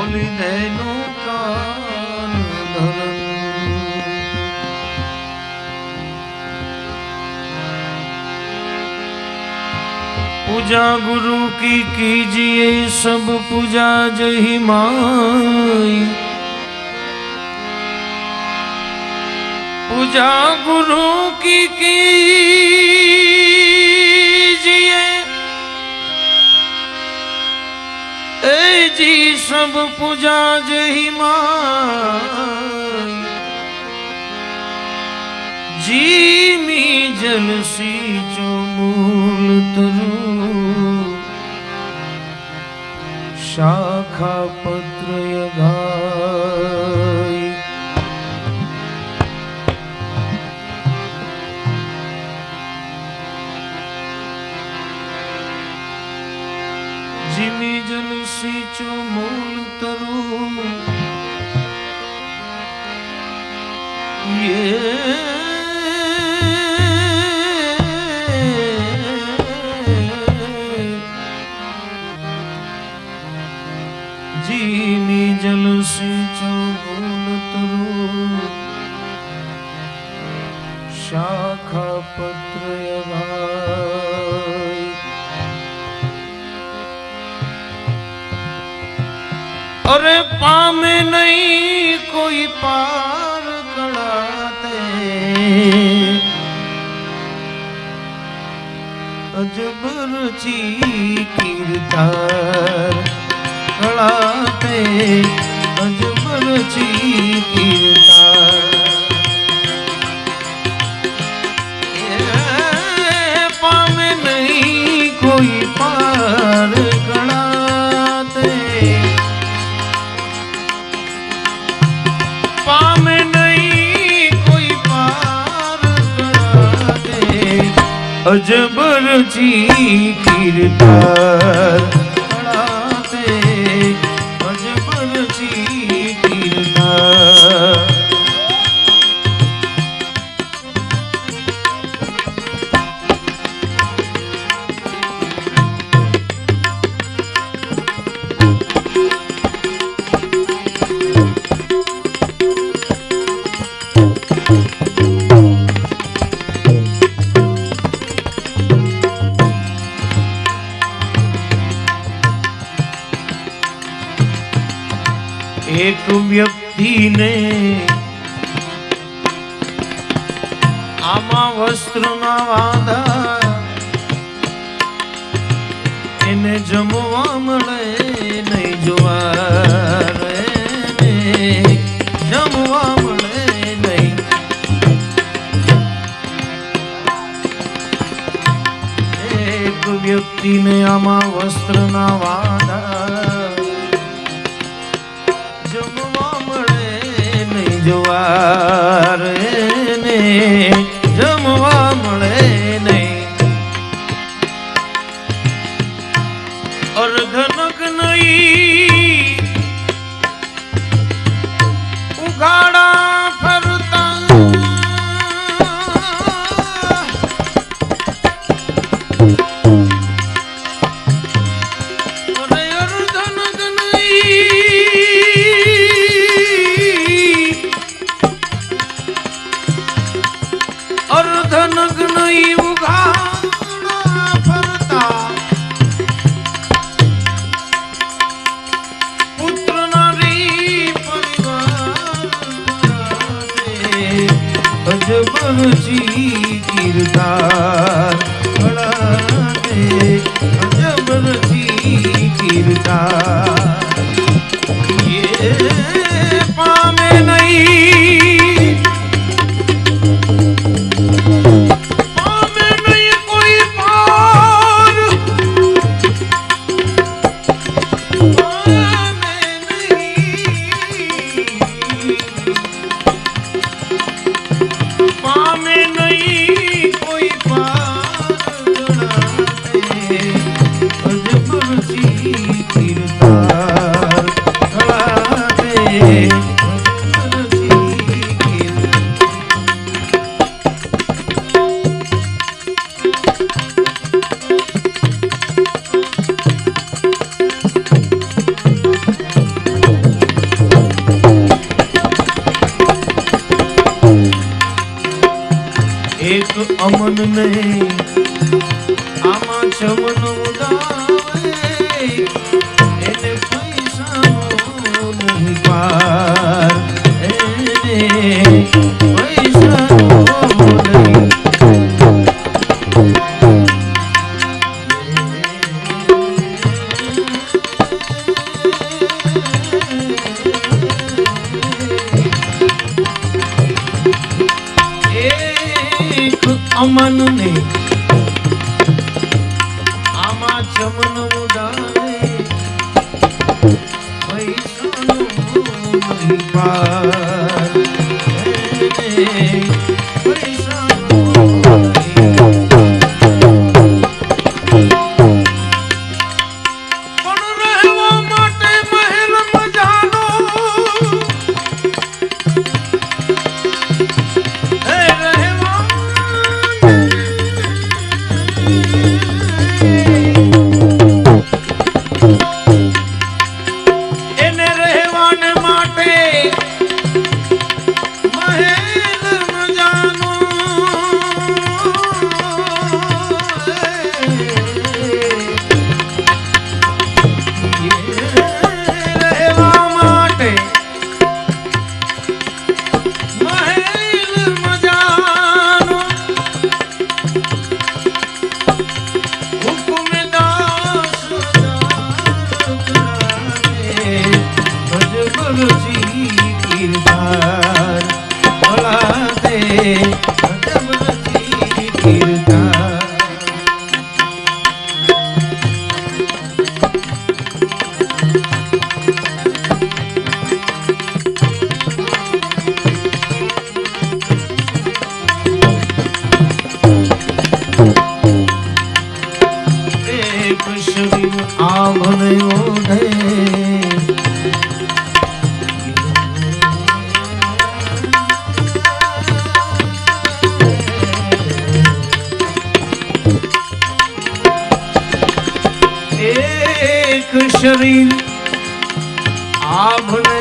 ઓલી દયનું કાન ધરન पूजा गुरु की कीजिए सब पूजा जही माई पूजा गुरु की कीजिए सब पूजा ਜਹੀ जी मी ਮੀ ਜਲਸੀ ਜੋ ਮੂਲ ਤਰੂ ਸ਼ਾਖਾ ਪਤਰ ਯਗਾ શાખા પત્ર યગાય અરે પામે નહીં કોઈ પાર કળાતે અજબર ચી કીર્તાર કળાતે અજબર અજબર જી વ્યક્તિને આમાં વસ્ત્રના વાંધા એને જમવા મળે નહીં, જોવા જમવા મળે નહીં. એક વ્યક્તિને આમાં વસ્ત્રના વાંધા નહીં જવાર ને જમવા મળે નહીં. અર્ધનક નહીં ઉઘાડા உன்னை ચમન ઉડાવે પૈસાનો કીર્તાર ભલા દે ભજબરજી કીર્તાર આભને શરીર આભને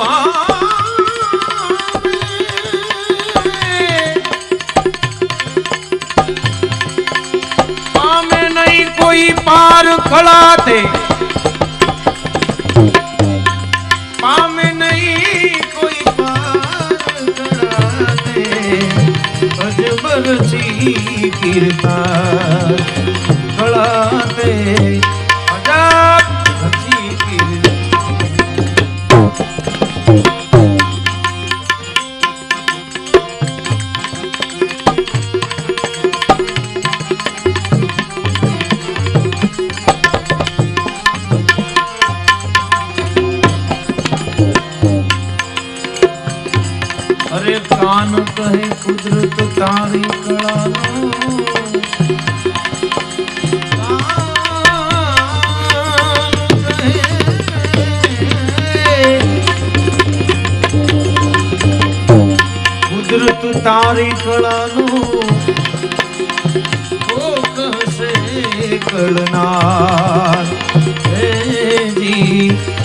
પામે. નહીં કોઈ પાર ખળાતે. પામે નહીં કોઈ પાર ખળાતે. અજબરજી કીર્તા કળાતે અજાબરજી કીર્તા કાન કહે કુદરત તારી કળાનો. કુદરત તારી કળાનો. હે જી.